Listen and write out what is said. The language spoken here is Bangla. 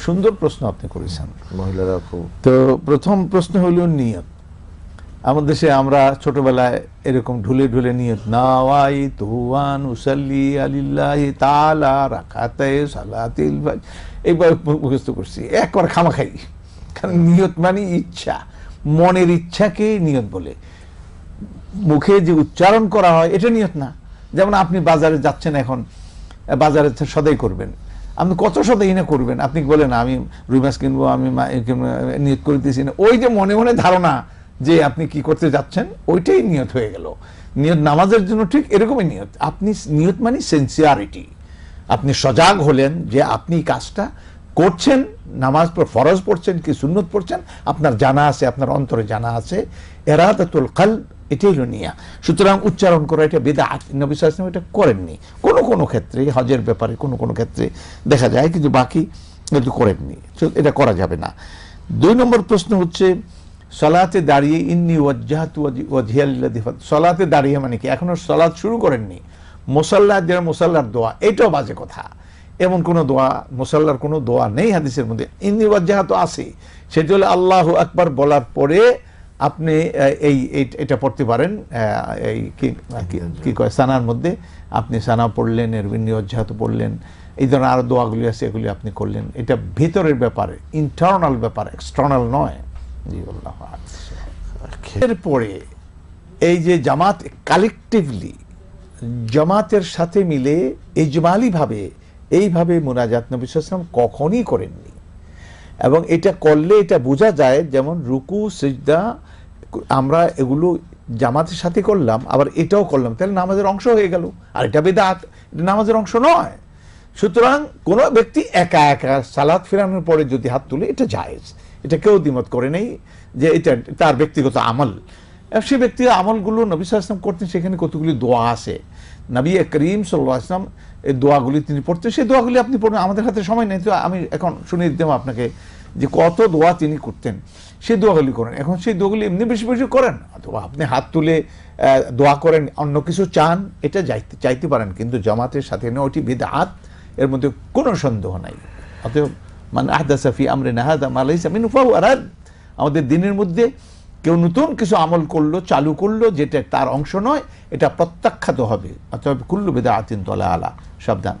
সুন্দর প্রশ্ন আপনি করেছেন। মহিলারা খুব তো প্রথম প্রশ্ন হলো নিয়ত। আমাদের দেশে আমরা ছোটবেলায় এরকম ঢুলে ঢুলে নিয়ত নাওয়াই তুয়ান উসাল্লি আলিল্লাহি তাআলা রাকাতে সালাতিল এইবার মুখস্থ করছি একবার খামাখাই। কারণ নিয়ত মানে ইচ্ছা। মনের ইচ্ছাকে নিয়ত বলে। মুখে যে উচ্চারণ করা হয় এটা নিয়ত না। যেমন আপনি বাজারে যাচ্ছেন এখন বাজারে সদাই করবেন। আপনি কত শত ইনে করবেন? আপনি বলেন আমি রুই মাছ কিনবো আমি মা- এ কিনবো, নিয়ত করতেছি না। ওই যে মনে মনে ধারণা যে আপনি কি করতে যাচ্ছেন ওইটাই নিয়ত হয়ে গেল। নিয়ত নামাজের জন্য ঠিক এরকমই নিয়ত। আপনি নিয়ত মানে সেন্সিয়ারিটি আপনি সজাগ হলেন যে আপনি কাজটা করছেন নামাজ পড়- ফরজ পড়ছেন কি সুন্নত পড়ছেন আপনার জানা আছে আপনার অন্তরে জানা আছে। এরাদাতুল কাল এটাই হলো নিয়া। সুতরাং উচ্চারণ করা এটা বেদা নবী সাল্লাল্লাহু এটা করেননি। কোনো কোনো ক্ষেত্রে, হজের ব্যাপারে কোনো কোনো ক্ষেত্রে দেখা যায়, কিন্তু বাকি কিন্তু করেননি। এটা করা যাবে না। দুই নম্বর প্রশ্ন হচ্ছে, সলাতে দাঁড়িয়ে ইন্নি ওয়াজ্জাহাতু ওয়াজি- ওয়াজহিয়াল্লাযী সলাতে দাঁড়িয়ে মানে কি? এখনও সলাত শুরু করেননি। মোসাল্লা যারা মোসাল্লার দোয়া, এটাও বাজে কথা। এমন কোনো দোয়া, মোসাল্লার কোনো দোয়া নেই হাদিসের মধ্যে। ইন্নি ওয়াজ্জাহা তো আছে। সেটি হলো আল্লাহ আকবার বলার পরে আপনি এই এটা পড়তে পারেন এই কি- কয়, সানার মধ্যে। আপনি সানা পড়লেন এর ইন্নি ওয়াজ্জাহাত পড়লেন, এই ধরনের আরও দোয়াগুলি আছে, এগুলি আপনি করলেন। এটা ভিতরের ব্যাপারে ইন্টারনাল ব্যাপার এক্সটার্নাল নয়। আল্লাহ এরপরে, এই যে জামাত কালেকটিভলি জামাতের সাথে মিলে এজমালিভাবে এইভাবে মুনাজাত নবী আলাইহি কখনই করেননি। এবং এটা করলে এটা বোঝা যায়, যেমন রুকু, সিজদা, আমরা এগুলো জামাতের সাথে করলাম, আবার এটাও করলাম। তাহলে নামাজের অংশ হয়ে গেল। আর এটা বেদাত, এটা নামাজের অংশ নয়। সুতরাং কোনো ব্যক্তি একা একা সালাদ ফেরানোর পরে যদি হাত তুলে, এটা জায়েজ। এটা কেউ দ্বিমত করে নেই যে এটা তার ব্যক্তিগত আমল। সে ব্যক্তি আমলগুলো নবী সাল্লাম করতেন, সেখানে কতগুলি দোয়া আছে। নবী করিম সাল্লাহ আসলাম এই দোয়াগুলি তিনি পড়তেন। সেই দোয়াগুলি আপনি পড়বেন আমাদের হাতে সময় নেই, তো আমি এখন শুনে দিতাম আপনাকে। যে কত দোয়া তিনি করতেন সেই দোয়াগুলি করেন। এখন সেই দোয়াগুলি এমনি বেশি বেশি করেন, অথবা আপনি হাত তুলে দোয়া করেন, অন্য কিছু চান, এটা যাইতে, চাইতে পারেন, কিন্তু জামাতের সাথে না ওটি বিদআত, এর মধ্যে কোনো সন্দেহ নাই। অতএব মানে আহদাসাফি আমরে নাহাদা মালাইসা মিন ফাহু আরাদ আমাদের দিনের মধ্যে কেউ নতুন কিছু আমল করল, চালু করল, যেটা তার অংশ নয়, এটা প্রত্যাখ্যাত হবে। অতএব, কুল্লু বেদা আতিন তলা আলা সাবধান